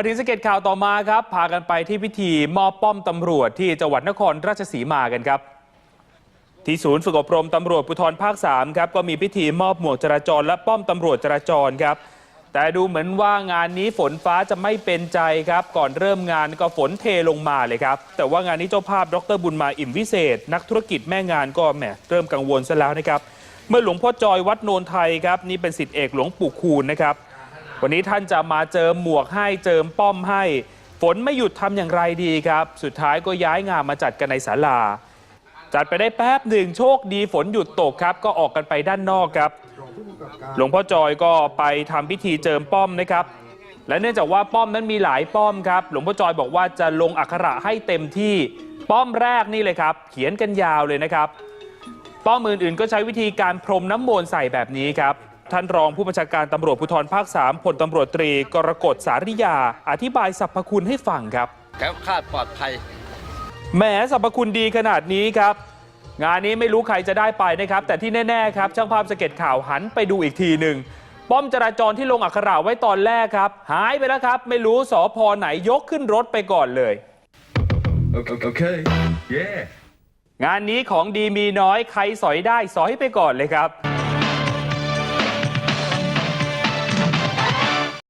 มาถึงสเก็ตข่าวต่อมาครับ พากันไปที่พิธีมอบป้อมตำรวจที่จังหวัดนครราชสีมากันครับ ที่ศูนย์ฝึกอบรมตำรวจภูธรภาค 3 ครับ ก็มีพิธีมอบหมวกจราจรและป้อมตำรวจจราจรครับ แต่ดูเหมือนว่างานนี้ฝนฟ้าจะไม่เป็นใจครับ ก่อนเริ่มงานก็ฝนเทลงมาเลยครับ แต่ว่างานนี้เจ้าภาพดรบุญมาอิ่มวิเศษ นักธุรกิจแม่งานก็แหมเริ่มกังวลซะแล้วนะครับ เมื่อหลวงพ่อจอยวัดโนนไทยครับนี่เป็นสิทธิเอกหลวงปู่คูณนะครับ วันนี้ท่านจะมาเจิมหมวกให้เจิมป้อมให้ ฝนไม่หยุดทำอย่างไรดีครับ สุดท้ายก็ย้ายงานมาจัดกันในศาลา จัดไปได้แป๊บหนึ่งโชคดีฝนหยุดตกครับ ก็ออกกันไปด้านนอกครับ หลวงพ่อจอยก็ไปทำพิธีเจิมป้อมนะครับ และเนื่องจากว่าป้อมนั้นมีหลายป้อมครับ หลวงพ่อจอยบอกว่าจะลงอักขระให้เต็มที่ป้อมแรกนี่เลยครับ เขียนกันยาวเลยนะครับ ป้อมอื่นๆก็ใช้วิธีการพรมน้ำมนต์ใส่แบบนี้ครับ ท่านรองผู้บัญชาการตำรวจภูธรภาค 3พลตำรวจตรี กรกฎสาริยา อธิบายสรรพคุณให้ฟังครับแคล้วคลาดปลอดภัยแหมสรรพคุณดีขนาดนี้ครับ งานนี้ไม่รู้ใครจะได้ไปนะครับ แต่ที่แน่ๆครับช่างภาพสเก็ตข่าวหันไปดูอีกทีหนึ่งป้อมจราจรที่ลงอักขระไว้ตอนแรกครับ หายไปแล้วครับ ไม่รู้สอพอไหนยกขึ้นรถไปก่อนเลย Okay. okay. Yeah. งานนี้ของดีมีน้อยใครสอยได้สอยไปก่อนเลยครับ